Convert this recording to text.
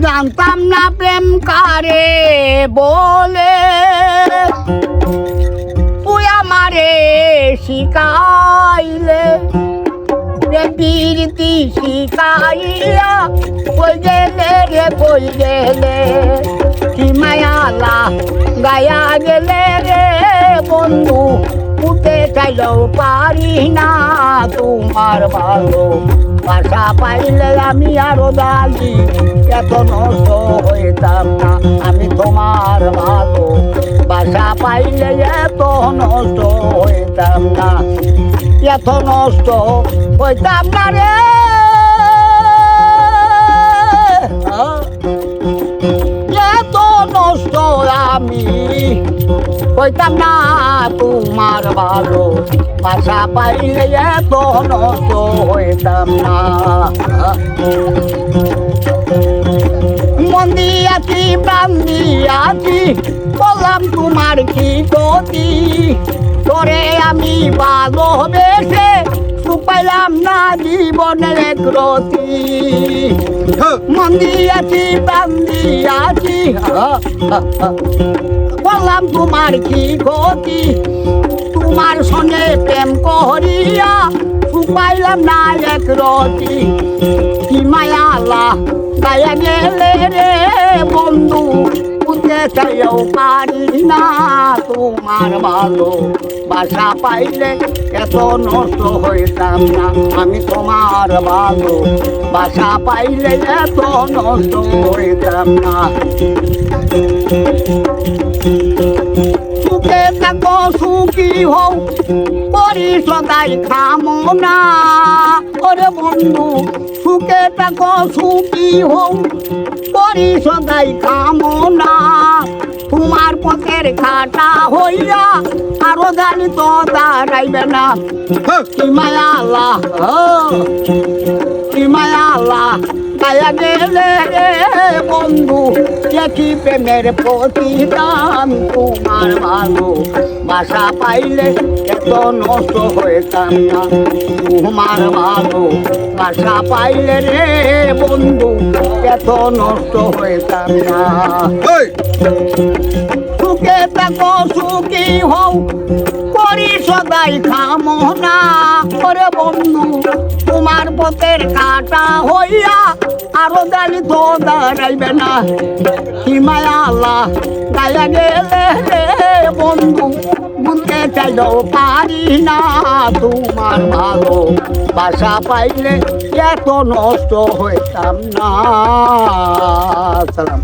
জানতাম না প্রেম কারে বলে। তুই আমারে শিকাইলে রে প্রীতি শিকাইয়া কই গেলে রে কই গেলে কি মায়ালা গায়া গেলে রে বন্ধু, উঠে চাইলেও পারি না তোমার ভালো বাসা পাইলে আমি আরও দালি এত নষ্ট হইতাম না, আমি তোমার ভালো। বাসা পাইলে এত নষ্ট হইতাম না, এত নষ্ট হইতাম না রে। এত নষ্ট আমি হইতাম না বাসা পাইলে এত নষ্ট হইতাম না মন দিয়াছি প্রাণ দিয়াছি বললাম তোমার কি গতি তোরে আমি ভালোবেসে সুপাইলাম না জীবনের এক রতি মন দিয়াছি প্রাণ দিয়াছি বললাম তোমার কি গতি? তোমার সঙ্গে প্রেম করিয়া সুপাইলাম না এক রতি। কি মায়ালা গায়া গেলে রে বন্ধু বুঝতে চাইও পারি না তোমার ভালো বাসা পাইলে এত নষ্ট হইতাম না। আমি তোমার ভালো বাসা পাইলে এত নষ্ট হইতাম না। হও করি সদাই কামনা। ওরে বন্ধু সুখে থাকো সুখী হও করি সদাই কামনা। তোমার পথের খাটা হইয়া আরও জানি তো দাঁড়াইবে না। কি মায়া আল্লাহ। গায়া গেলে বন্ধু দেখি প্রেমের প্রতিদান তোমার ভালো। বাসা পাইলে এত নষ্ট হইতাম না। তোমার ভালো। বাসা পাইলে রে বন্ধু এত নষ্ট হইতাম না। সুখে থাকো সুখী হও করি সদাই কামনা পথের কাটা হইয়া আরও দালি তো দাঁড়াইবে না। হিমায়া আল্লাহ গায়া গেলে রে বন্ধু বুঝতে চাইলো পারি না তোমার ভালো বাসা পাইলে এত নষ্ট হইতাম না। সালাম।